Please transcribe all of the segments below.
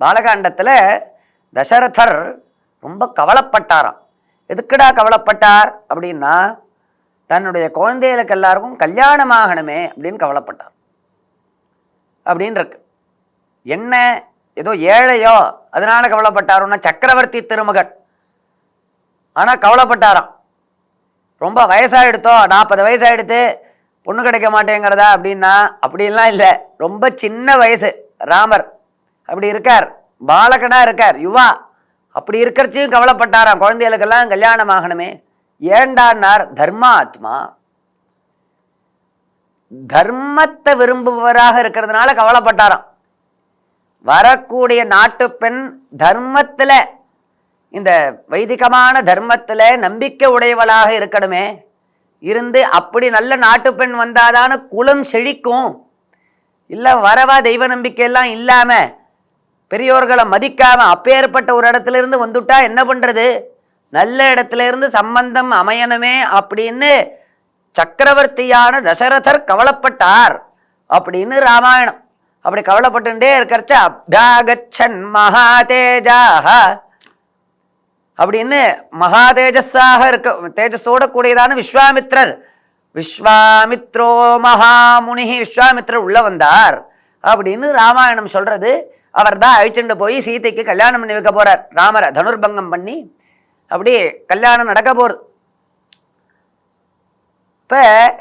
பாலகாண்டத்தில் தசரதர் ரொம்ப கவலைப்பட்டாராம். எதுக்குடா கவலைப்பட்டார் அப்படின்னா தன்னுடைய குழந்தைகளுக்கு எல்லாருக்கும் கல்யாணம் ஆகணுமே அப்படின்னு கவலைப்பட்டார். அப்படின்னு இருக்கு என்ன? ஏதோ ஏழையோ? அதனால கவலைப்பட்டாருன்னா சக்கரவர்த்தி திருமகன். ஆனால் கவலைப்பட்டாராம். ரொம்ப வயசாகிடுத்தோ நாற்பது வயசாகிடுத்து பொண்ணு கிடைக்க மாட்டேங்கிறதா அப்படின்னா அப்படிலாம் இல்லை. ரொம்ப சின்ன வயசு. ராமர். அப்படி இருக்கார். பாலகனாக இருக்கார். யுவா அப்படி இருக்கிறச்சியும் கவலைப்பட்டாராம். குழந்தைகளுக்கெல்லாம் கல்யாணம் ஆகணுமே. ஏண்டான்னார் தர்மாத்மா. தர்மத்தை விரும்புபவராக இருக்கிறதுனால கவலைப்பட்டாராம். வரக்கூடிய நாட்டு பெண் தர்மத்தில் இந்த வைதிகமான தர்மத்தில் நம்பிக்கை உடையவளாக இருக்கணுமே. இருந்து அப்படி நல்ல நாட்டுப்பெண் வந்தாதான குலம் செழிக்கும். இல்லை வரவா தெய்வ நம்பிக்கையெல்லாம் இல்லாமல் பெரியோர்களை மதிக்காமல் அப்பேற்பட்ட ஒரு இடத்துல இருந்து வந்துட்டா என்ன பண்ணுறது நல்ல இடத்துல இருந்து சம்பந்தம் அமையணுமே அப்படின்னு சக்கரவர்த்தியான தசரதர் கவலைப்பட்டார். அப்படின்னு ராமாயணம். அப்படி கவலைப்பட்டுட்டே இருக்கிறச்ச அபியாகச்சன் மகாதேஜாக அப்படின்னு மகாதேஜஸ்ஸாக இருக்க தேஜஸோட கூடியதான விஸ்வாமித்ரர். விஸ்வாமித்ரோ மகாமுனி விஸ்வாமித்ரர் உள்ள வந்தார். அப்படின்னு ராமாயணம் சொல்றது. அவர் தான் அழிச்சுண்டு போய் சீதைக்கு கல்யாணம் பண்ணி வைக்க போகிறார் ராமரை தனுர்பங்கம் பண்ணி அப்படி கல்யாணம் நடக்க போகுது. இப்போ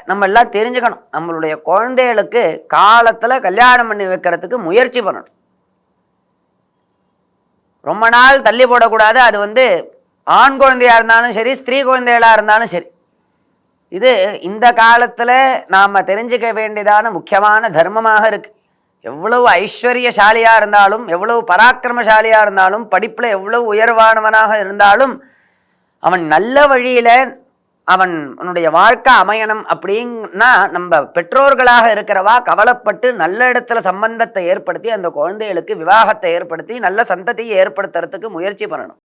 நம்ம எல்லாம் தெரிஞ்சுக்கணும். நம்மளுடைய குழந்தைகளுக்கு காலத்தில் கல்யாணம் பண்ணி வைக்கிறதுக்கு முயற்சி பண்ணணும். ரொம்ப நாள் தள்ளி போடக்கூடாது. அது வந்து ஆண் குழந்தையாக இருந்தாலும் சரி ஸ்திரீ குழந்தைகளாக இருந்தாலும் சரி. இது இந்த காலத்தில் நாம் தெரிஞ்சுக்க வேண்டியதான முக்கியமான தர்மமாக இருக்குது எவ்வளவு ஐஸ்வர்யசாலியாக இருந்தாலும் எவ்வளவு பராக்கிரமசாலியாக இருந்தாலும் படிப்பில் எவ்வளவு உயர்வானவனாக இருந்தாலும் அவன் நல்ல வழியில் அவன் அவனுடைய வாழ்க்கை அமையணும் அப்படின்னா நம்ம பெற்றோர்களாக இருக்கிறவா கவலைப்பட்டு நல்ல இடத்துல சம்பந்தத்தை ஏற்படுத்தி அந்த குழந்தைகளுக்கு விவாகத்தை ஏற்படுத்தி நல்ல சந்ததியை ஏற்படுத்துறதுக்கு முயற்சி பண்ணணும்.